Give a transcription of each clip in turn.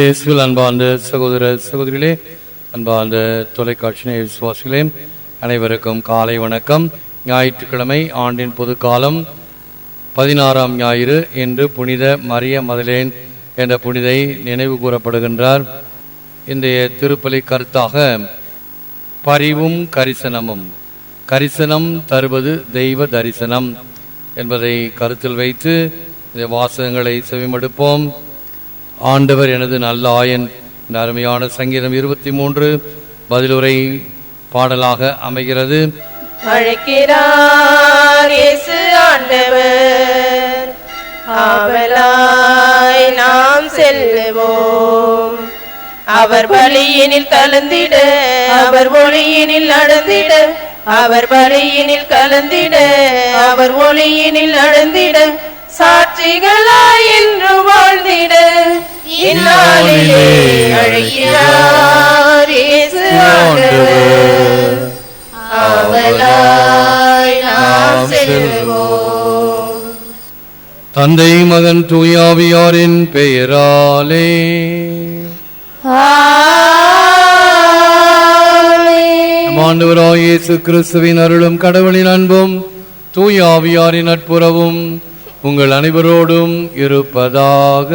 இயேசுவில் அன்பார்ந்த சகோதர சகோதரிகளே அன்பார்ந்த தொலைக்காட்சி விசுவாசிகளே அனைவருக்கும் காலை வணக்கம். ஞாயிற்றுக்கிழமை ஆண்டின் பொது காலம் பதினாறாம் ஞாயிறு என்று புனித மரிய மதலேன் என்ற புனிதை நினைவு கூறப்படுகின்றார். இன்றைய திருப்பலி கருத்தாக பரிவும் கரிசனமும். கரிசனம் தருவது தெய்வ தரிசனம் என்பதை கருத்தில் வைத்து இந்த வாசகங்களை செவிமடுப்போம். ஆண்டவர் எனது நல்ல ஆயன். இந்த அருமையான சங்கீதம் இருபத்தி மூன்று பதிலுரை பாடலாக அமைகிறது. அழைக்கிறார் இயேசு ஆண்டவர். ஆவலாய் நாம் செல்லுவோம். அவர் வழியினில் கலந்திட அவர் ஒளியினில் நடந்திட அவர் வழியினில் கலந்திட அவர் ஒளியினில் நடந்திட சாட்சிகளா தந்தை மகன் தூயாவியாரின் பெயராலே. ஆண்டவராய் இயேசு கிறிஸ்துவின் அருளும் கடவுளின் அன்பும் தூயாவியாரின் நட்புறவும் உங்கள் அனைவரோடும் இருப்பதாக.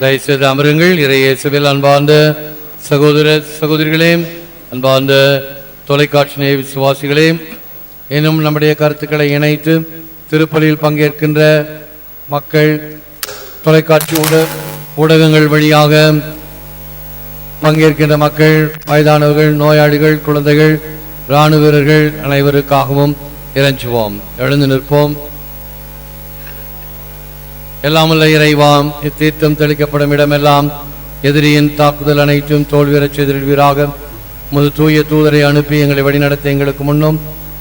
தயவுசெய்து அமருங்கள் இறையேசுவில் அன்பார்ந்த சகோதர சகோதரிகளே அன்பார்ந்த தொலைக்காட்சி நேய விசுவாசிகளே இன்னும் நம்முடைய கருத்துக்களை இணைத்து திருப்பலியில் பங்கேற்கின்ற மக்கள் தொலைக்காட்சி ஊடகங்கள் வழியாக பங்கேற்கின்ற மக்கள் வயதானவர்கள் நோயாளிகள் குழந்தைகள் இராணுவ வீரர்கள் அனைவருக்காகவும் இறைஞ்சுவோம் எழுந்து நிற்போம். எல்லாமல்ல இறைவாம் இத்தீர்த்தம் தெளிக்கப்படும் இடமெல்லாம் எதிரியின் தாக்குதல் அனைத்தும் தோல்வியரச் செய்திருவீராக முது தூய தூதரை அனுப்பி எங்களை வழிநடத்த எங்களுக்கு முன்னும்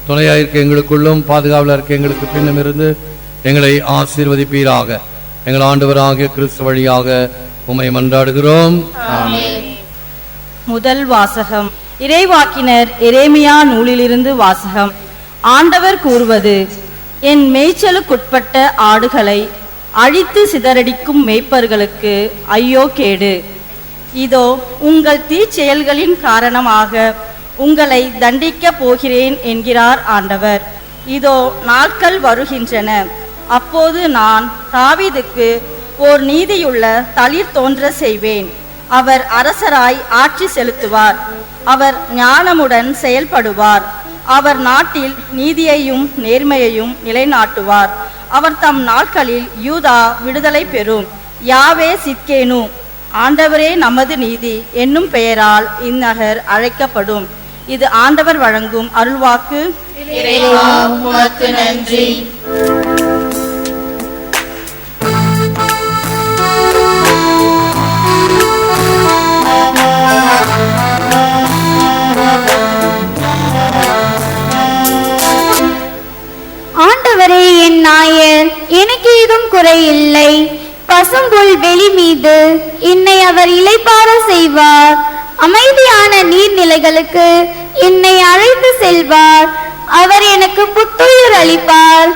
துணையாயிருக்க எங்களுக்குள்ளும் பாதுகாவலர் இருக்க எங்களுக்கு பின்னும் இருந்து எங்களை ஆசீர்வதிப்பீராக. எங்கள் ஆண்டவராகிய கிறிஸ்து வழியாக உம்மை மன்றாடுகிறோம். முதல் வாசகம். இறைவாக்கினர் எரேமியா நூலிலிருந்து வாசகம். ஆண்டவர் கூறுவது என் மேய்ச்சலுக்குட்பட்ட ஆடுகளை அழித்து சிதறடிக்கும் மேய்ப்பர்களுக்கு ஐயோ கேடு. இதோ உங்கள் தீச்செயல்களின் காரணமாக உங்களை தண்டிக்கப் போகிறேன் என்கிறார் ஆண்டவர். இதோ நாட்கள் வருகின்றன. அப்போது நான் தாவிதுக்கு ஓர் நீதியுள்ள தளிர் தோன்ற செய்வேன். அவர் அரசராய் ஆட்சி செலுத்துவார். அவர் ஞானமுடன் செயல்படுவார். அவர் நாட்டில் நீதியையும் நேர்மையையும் நிலைநாட்டுவார். அவர் தம் நாட்களில் யூதா விடுதலை பெறும். யாவே சித்கேனு ஆண்டவரே நமது நீதி என்னும் பெயரால் இந்நகர் அழைக்கப்படும். இது ஆண்டவர் வழங்கும் அருள்வாக்கு. நன்றி. ஆண்டவரே என் நாயர் எனக்கு ஏதும் குறையில்லை. பசும்புல் வெளி மீது அவர் இலைப்பார செய்வார். அமைதியான நீர்நிலைகளுக்கு என்னை அழைத்து செல்வார். அவர் எனக்கு புத்துயிர் அளிப்பார்.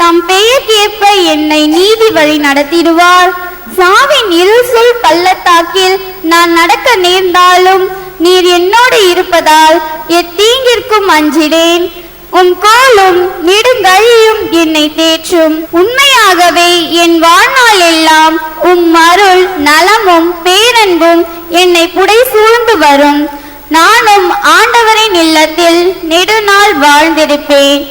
தம் பெயர்க்கேற்ப என்னை நீதி வழி நடத்திடுவார். சாவின் இருள் பள்ளத்தாக்கில் நான் நடக்க நேர்ந்தாலும் நீர் என்னோடு இருப்பதால் எத்தீங்கிற்கும் அஞ்சிடேன் உம் கோலும் நெடுங்கழியும் என்னை தேற்றும். உண்மையாகவே என் வாழ்நாள் எல்லாம் உம் அருள் நலமும் பேரன்பும் என்னை புடை சூழ்ந்து வரும். நானும் ஆண்டவரின் இல்லத்தில் நெடுநாள் வாழ்ந்திருப்பேன்.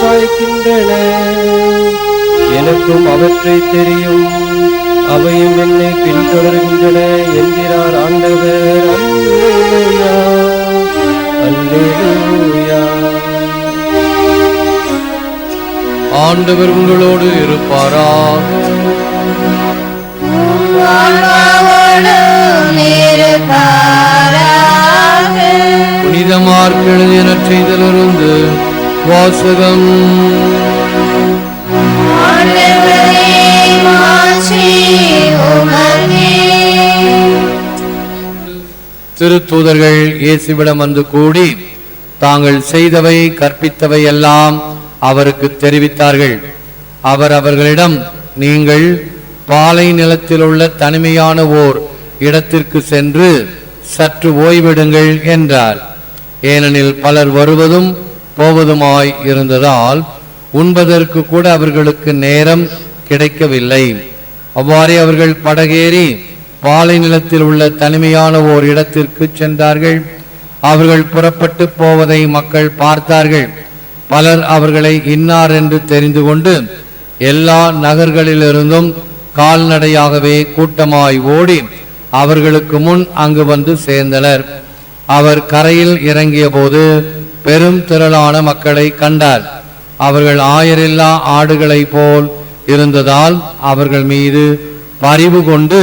சாய்க்கின்றன எனக்கும் அவற்றை தெரியும். அவையும் என்னை பின்தொடர்கின்றன என்கிறார் ஆண்டவர். அல்லேலூயா. அல்லேலூயா. ஆண்டவர் உங்களோடு இருப்பாராக. புனிதமார்க் எழுதிய நற்செய்திலிருந்து வாசகம். திருத்தூதர்கள் இயேசுவிடம் வந்து கூடி தாங்கள் செய்தவை கற்பித்தவை எல்லாம் அவருக்கு தெரிவித்தார்கள். அவர் அவர்களிடம் நீங்கள் பாலை நிலத்தில் உள்ள தனிமையான ஓர் இடத்திற்கு சென்று சற்று ஓய்விடுங்கள் என்றார். ஏனெனில் பலர் வருவதும் போவதுமாய் இருந்ததால் உண்பதற்கு கூட அவர்களுக்கு நேரம் கிடைக்கவில்லை. அவ்வாறே அவர்கள் படகேறி பாலை நிலத்தில் உள்ள தனிமையான ஓர் இடத்திற்கு சென்றார்கள். அவர்கள் புறப்பட்டு போவதை மக்கள் பார்த்தார்கள். பலர் அவர்களை இன்னார் என்று தெரிந்து கொண்டு எல்லா நகர்களிலிருந்தும் கால்நடையாகவே கூட்டமாய் ஓடி அவர்களுக்கு முன் அங்கு வந்து சேர்ந்தனர். அவர் கரையில் இறங்கிய போது பெரும் திரளான மக்களை கண்டார். அவர்கள் ஆயரில்லா ஆடுகளைப் போல் இருந்ததால் அவர்கள் மீது பரிவு கொண்டு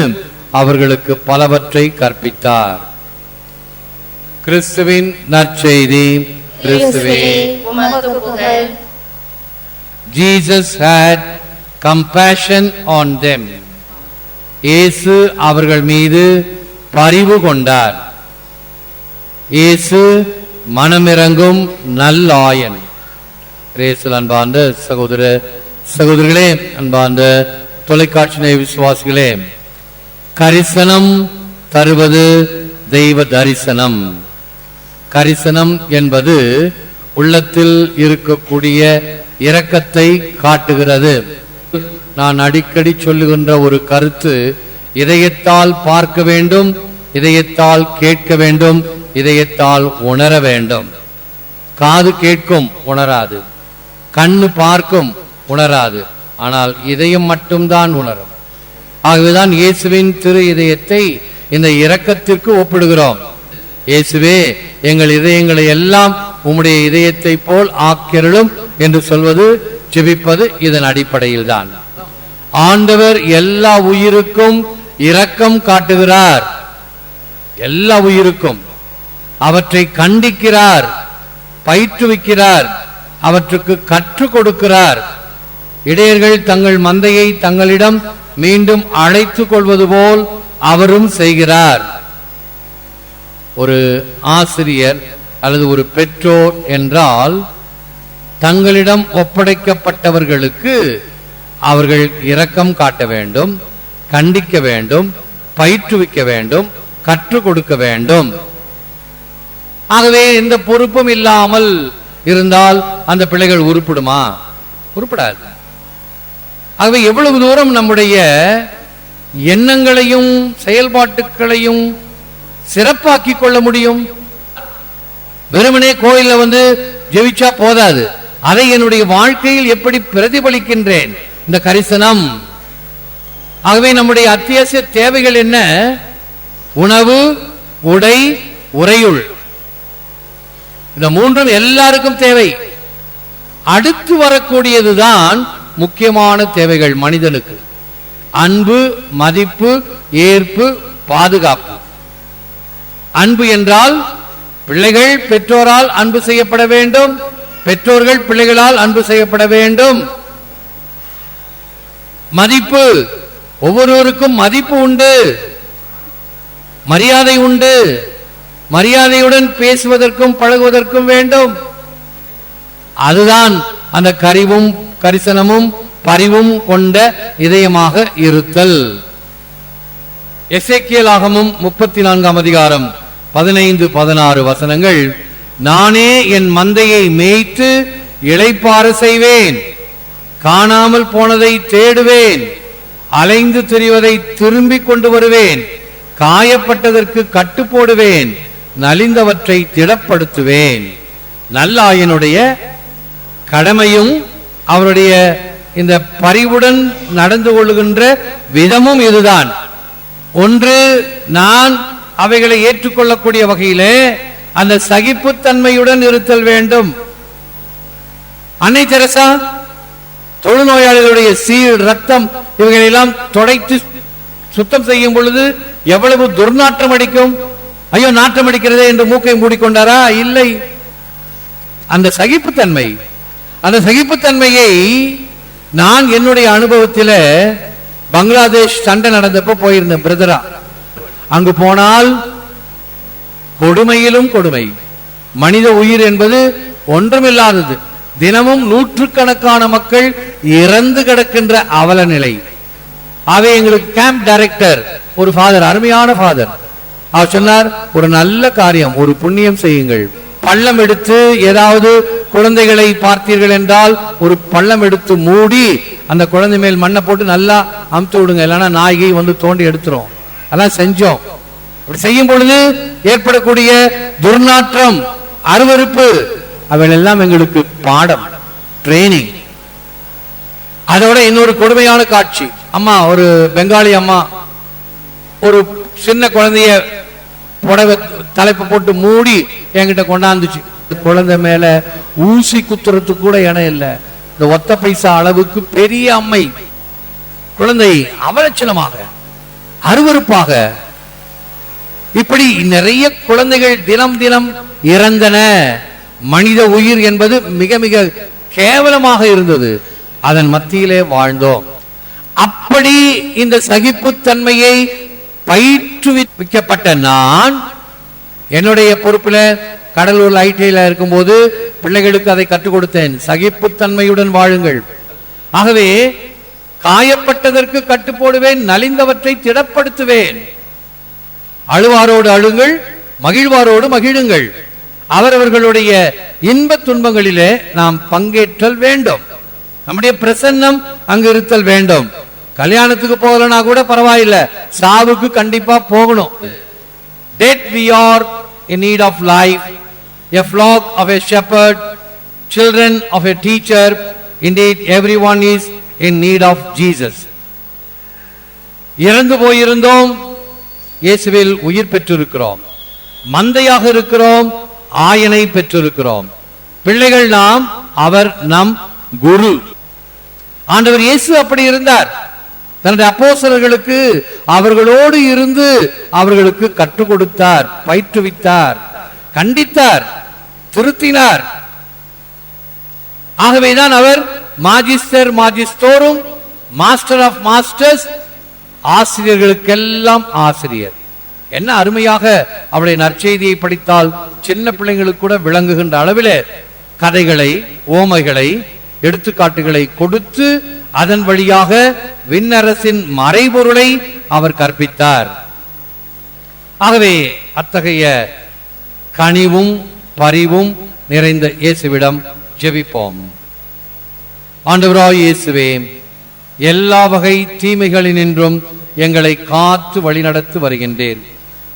அவர்களுக்கு பலவற்றை கற்பித்தார். கிறிஸ்துவின் நற்செய்தி கிறிஸ்துவே Jesus had compassion on them. இயேசு அவர்கள் மீது பரிவு கொண்டார். இயேசு மனமிறங்கும் நல்லாயன். ரேசல் அன்பார்ந்த சகோதர சகோதரிகளே அன்பார்ந்த தொலைக்காட்சி விசுவாசிகளே கரிசனம் தருவது தெய்வ தரிசனம். கரிசனம் என்பது உள்ளத்தில் இருக்கக்கூடிய இரக்கத்தை காட்டுகிறது. நான் அடிக்கடி சொல்லுகின்ற ஒரு கருத்து இதயத்தால் பார்க்க வேண்டும் இதயத்தால் கேட்க வேண்டும் இதயத்தால் உணர வேண்டும். காது கேட்கும் உணராது. கண்ணு பார்க்கும் உணராது. ஆனால் இதயம் மட்டும்தான் உணரும். ஆகவேதான் இயேசுவின் திரு இதயத்தை இந்த இரக்கத்திற்கு ஒப்பிடுகிறோம். இயேசுவே எங்கள் இதயங்களை எல்லாம் உம்முடைய இதயத்தை போல் ஆக்கிரலும் என்று சொல்வது ஜெபிப்பது இதன் அடிப்படையில் தான் ஆண்டவர் எல்லா உயிருக்கும் இரக்கம் காட்டுகிறார். எல்லா உயிருக்கும். அவற்றை கண்டிக்கிறார் பயிற்றுவிக்கிறார் அவற்றுக்கு கற்றுக் கொடுக்கிறார். இடையர்கள் தங்கள் மந்தையை தங்களிடம் மீண்டும் அழைத்துக் கொள்வது போல் அவரும் செய்கிறார். ஒரு ஆசிரியர் அல்லது ஒரு பெற்றோர் என்றால் தங்களிடம் ஒப்படைக்கப்பட்டவர்களுக்கு அவர்கள் இரக்கம் காட்ட வேண்டும் கண்டிக்க வேண்டும் பயிற்றுவிக்க வேண்டும் கற்றுக் கொடுக்க வேண்டும். ஆகவே எந்த பொறுப்பும் இல்லாமல் இருந்தால் அந்த பிள்ளைகள் உருப்பிடுமா? உருப்படாது. ஆகவே எவ்வளவு தூரம் நம்முடைய எண்ணங்களையும் செயல்பாட்டுகளையும் சிறப்பாக்கி கொள்ள முடியும்? வெறுமனே கோயில வந்து ஜெபிச்சா போதாது. அதை என்னுடைய வாழ்க்கையில் எப்படி பிரதிபலிக்கின்றேன்? இந்த கரிசனம். ஆகவே நம்முடைய அத்தியாவசிய தேவைகள் என்ன? உணவு உடை உறையுள். இந்த மூன்றும் எல்லாருக்கும் தேவை. அடுத்து வரக்கூடியதுதான் முக்கியமான தேவைகள் மனிதனுக்கு. அன்பு மதிப்பு ஏற்பு பாதுகாப்பு. அன்பு என்றால் பிள்ளைகள் பெற்றோரால் அன்பு செய்யப்பட வேண்டும். பெற்றோர்கள் பிள்ளைகளால் அன்பு செய்யப்பட வேண்டும். மதிப்பு. ஒவ்வொருவருக்கும் மதிப்பு உண்டு. மரியாதை உண்டு. மரியாதையுடன் பேசுவதற்கும் பழகுவதற்கும் வேண்டும். அதுதான் அந்த கரிவும் கரிசனமும் பரிவும் கொண்ட இதயமாக இருத்தல். எசேக்கியலாகமும் முப்பத்தி நான்காம் அதிகாரம் பதினைந்து பதினாறு வசனங்கள். நானே என் மந்தையை மேய்த்து இழைப்பாறு செய்வேன். காணாமல் போனதை தேடுவேன். அலைந்து திரிவதை திரும்பிக் கொண்டு வருவேன். காயப்பட்டதற்கு கட்டு போடுவேன். நலிந்தவற்றை திடப்படுத்துவேன். நல்லாயனுடைய கடமையும் அவருடைய இந்த பரிவுடன் நடந்து கொள்கின்ற விதமும் இதுதான். ஒன்று நான் அவைகளை ஏற்றுக்கொள்ளக்கூடிய வகையிலே அந்த சகிப்புத்தன்மையுடன் இருத்தல் வேண்டும். அன்னை தெரசா தொழுநோயாளிகளுடைய சீர் ரத்தம் இவைகளெல்லாம் தொடைத்து சுத்தம் செய்யும் பொழுது எவ்வளவு துர்நாற்றம் அடிக்கும்? ஐயோ நாற்றம் அடிக்கிறதே என்று மூக்கை மூடிக்கொண்டாரா? இல்லை. அந்த சகிப்புத்தன்மை அந்த சகிப்புத்தன்மையை நான் என்னுடைய அனுபவத்தில் பங்களாதேஷ் சண்டை நடந்தப்போ போயிருந்தேன் பிரதரா. அங்கு போனால் கொடுமையிலும் கொடுமை. மனித உயிர் என்பது ஒன்றுமில்லாதது. தினமும் நூற்றுக்கணக்கான மக்கள் இறந்து கிடக்கின்ற அவல நிலை அவை எங்களுக்கு கேம்ப் டைரக்டர் ஒரு ஃபாதர் அருமையான ஃபாதர் அவர் சொன்னார் ஒரு நல்ல காரியம் ஒரு புண்ணியம் செய்யுங்கள். பள்ளம் எடுத்து ஏதாவது குழந்தைகளை பார்த்தீர்கள் என்றால் ஒரு பள்ளம் எடுத்து மூடி அந்த குழந்தை மேல் மண்ணை போட்டு நல்லா அமுத்து விடுங்க. இல்லைன்னா நாய்கை வந்து தோண்டி எடுத்துரும். அதான் செஞ்சோம். அப்படி செய்யும் பொழுது ஏற்படக்கூடிய துர்நாற்றம் அருவருப்பு அவையெல்லாம் எல்லாம் எங்களுக்கு பாடம் ட்ரைனிங் அதோட இன்னொரு கொடுமையான காட்சி. அம்மா ஒரு பெங்காலி அம்மா ஒரு சின்ன குழந்தைய புடவை தலைப்பு போட்டு மூடி என்கிட்ட கொண்டாந்துச்சு. குழந்தை மேல ஊசி குத்துறதுக்கு கூட இடம் இல்லை. இந்த ஒத்த பைசா அளவுக்கு பெரிய அம்மை. குழந்தை அவலட்சணமாக அருவருப்பாக. இப்படி நிறைய குழந்தைகள் தினம் தினம் இறந்தன. மனித உயிர் என்பது மிக மிக கேவலமாக இருந்தது. அதன் மத்தியிலே வாழ்ந்தோம். அப்படி இந்த சகிப்புத்தன்மையை விற்கப்பட்ட நான் என்னுடைய பொறுப்பில் கடலூர் ஐடியில் இருக்கும்போது பிள்ளைகளுக்கு அதை கற்றுக் கொடுத்தேன். சகிப்புத்தன்மையுடன் வாழுங்கள். ஆகவே காயப்பட்டதற்கு கட்டு போடுவேன் நலிந்தவற்றை திடப்படுத்துவேன். அழுவாரோடு அழுங்கள் மகிழ்வாரோடு மகிழுங்கள். அவரவர்களுடைய இன்ப துன்பங்களிலே நாம் பங்கேற்றல் வேண்டும். நம்முடைய பிரசன்னம் அங்கு இருத்தல் வேண்டும். கல்யாணத்துக்கு போகலன்னா கூட பரவாயில்ல. சாவுக்கு கண்டிப்பா போகணும். Dead we are in need of life a flock of a shepherd children of a teacher teacher. Everyone is in need of Jesus இறந்து போயிருந்தோம். இயேசுவில் உயிர் பெற்றிருக்கிறோம். மந்தையாக இருக்கிறோம். ஆயனை பெற்றிருக்கிறோம். பிள்ளைகள் நாம் அவர் நம் குரு. ஆண்டவர் இயேசு அப்படி இருந்தார். தன்னுடைய அப்போசர்களுக்கு அவர்களோடு இருந்து அவர்களுக்கு கற்றுக் கொடுத்தார் பயிற்றுவித்தார் கண்டித்தார் திருத்தினார். ஆகவேதான் அவர் மாஜிஸ்டர் மாஜிஸ்டோரும் மாஸ்டர் ஆஃப் மாஸ்டர்ஸ் ஆசிரியர்களுக்கெல்லாம் ஆசிரியர். என்ன அருமையாக அவருடைய நற்செய்தியை படித்தால் சின்ன பிள்ளைங்களுக்கு கூட விளங்குகின்ற அளவிலே கதைகளை ஓமைகளை எடுத்துக்காட்டுகளை கொடுத்து அதன் வழியாக விண்ணரசின் மறைபொருளை அவர் கற்பித்தார். ஆகவே அத்தகைய கனிவும் பரிவும் நிறைந்த இயேசுவிடம் ஜெபிப்போம். ஆண்டவராய் இயேசுவே எல்லா வகை தீமைகளினின்றும் எங்களை காத்து வழிநடத்தி வருகின்றேன்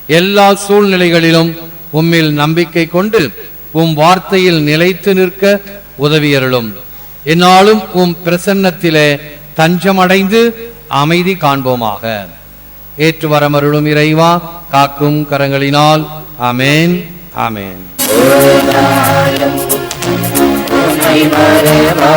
எல்லா சூழ்நிலைகளிலும் உம்மில் நம்பிக்கை கொண்டு உம் வார்த்தையில் நிலைத்து நிற்க உதவியருளும். என்னாலும் உம் பிரசன்னத்திலே தஞ்சமடைந்து அமைதி காண்போமாக. ஏற்று வரமருளும் இறைவா காக்கும் கரங்களினால். அமேன் அமேன் மறைவா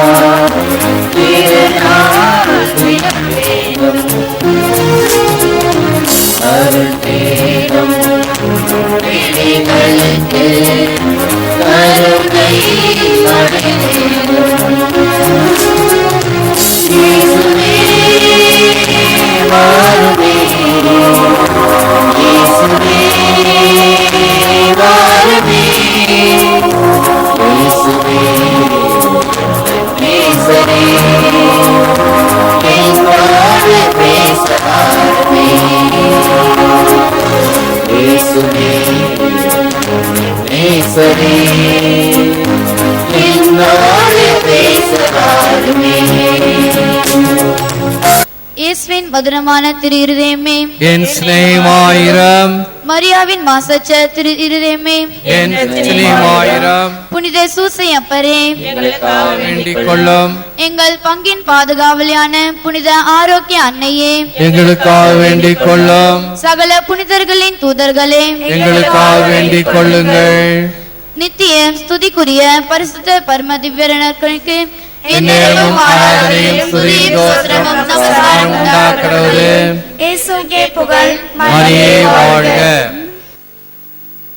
மதுரமான திரு இருதயமே. என் சிநேகமாயிரம் மரியாவின் மாசற்ற திரு இருதயமே. என் சிநேகமாயிரம் புனித சூசை அப்பரே. வேண்டிக் கொள்ளும் எங்கள் பங்கின் பாதுகாவலியான புனித ஆரோக்கிய அன்னையே. எங்களுக்காக வேண்டிக் கொள்ளும் சகல புனிதர்களின் தூதர்களே. எங்களுக்காக வேண்டிக் கொள்ளுங்கள் நித்திய ஸ்துதிக்குரிய பரிசுத்த பரம திவ்யர்களுக்கு എന്നേരവും ആരാധനയും സ്തുതിയും സ്തോത്രവും നമസ്കാരവും ഉണ്ടാക്കണമേ യേശുവിന്റെ പുകഴ് മറിയേ വാഴുക